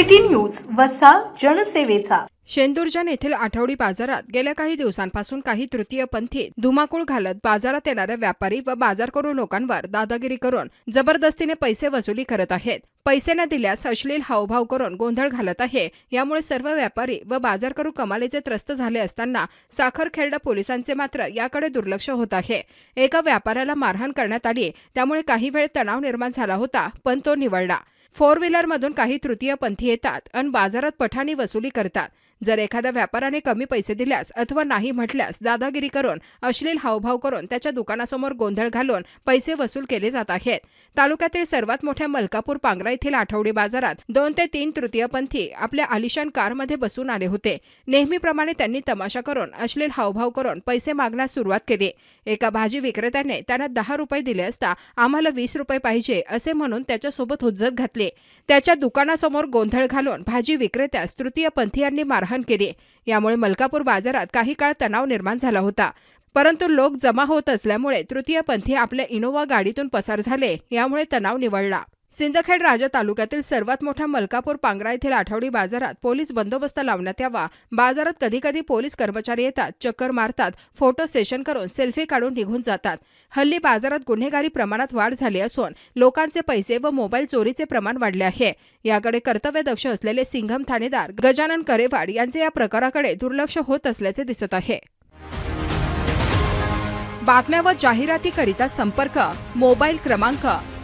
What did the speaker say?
News वसा जनसेवेचा. शेंदुर्जन येथील आठवडी बाजारात गेल्या काही दिवसांपासून काही तृतीयपंथी धुमाकूळ घालत बाजारात येणाऱ्या व्यापारी व बाजार करू लोकांवर दादागिरी करून जबरदस्तीने पैसे वसुली करत आहेत. पैसे न दिल्यास अश्लील हावभाव करून गोंधळ घालत आहे. यामुळे सर्व व्यापारी व बाजार करू कमालीचे त्रस्त झाले असताना साखरखेर्डा पोलिसांचे मात्र याकडे दुर्लक्ष होत आहे. एका व्यापाऱ्याला मारहाण करण्यात आली. त्यामुळे काही वेळ तणाव निर्माण झाला होता पण तो निवडला फोर व्हीलरमधून काही तृतीयपंथी येतात आणि बाजारात पठाणी वसुली करतात. जर एखाद्या व्यापाऱ्याने कमी पैसे दिल्यास अथवा नाही म्हटल्यास दादागिरी करून अश्लील हावभाव करून त्याच्या दुकानासमोर गोंधळ घालून पैसे वसूल केले जात आहेत. तालुक्यातील सर्वात मोठ्या मलकापूर पांगरा येथील आठवडी बाजारात दोन ते तीन तृतीयपंथी आपल्या आलिशान कारमध्ये बसून आले होते. नेहमीप्रमाणे त्यांनी तमाशा करून अश्लील हावभाव करून पैसे मागण्यास सुरुवात केली. एका भाजी विक्रेत्याने त्यांना दहा रुपये दिले असता आम्हाला वीस रुपये पाहिजे असे म्हणून त्याच्यासोबत हुज्जत घातली. त्याच्या दुकानासमोर गोंधळ घालून भाजी विक्रेत्यास तृतीयपंथीयांनी मारहाण केली. यामुळे मलकापूर बाजारात काही काळ तणाव निर्माण झाला होता. परंतु लोक जमा होत असल्यामुळे तृतीयपंथी आपल्या इनोवा गाडीतून पसार झाले. यामुळे तणाव निवळला. सिंदखेड राजा तालुक्यातील सर्वात मोठा मलकापूर पांगरा येथील आठवडी बाजारात पोलीस बंदोबस्त लावण्यात यावा. बाजारात कधी कधी पोलीस कर्मचारी येतात चक्कर मारतात फोटो सेशन करून सेल्फी काढून निघून जातात. हल्ली बाजारात गुन्हेगारी प्रमाणात वाढ झाली असून लोकांचे पैसे व मोबाईल चोरीचे प्रमाण वाढले आहे. याकडे कर्तव्यदक्ष असलेले सिंघम ठाणेदार गजानन करेवाड यांचे या प्रकाराकडे दुर्लक्ष होत असल्याचे दिसत आहे. बातम्या व जाहिरातीकरिता संपर्क मोबाईल क्रमांक